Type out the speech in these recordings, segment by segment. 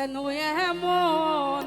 কেন এমন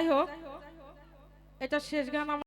যাই হোক এটা শেষ গান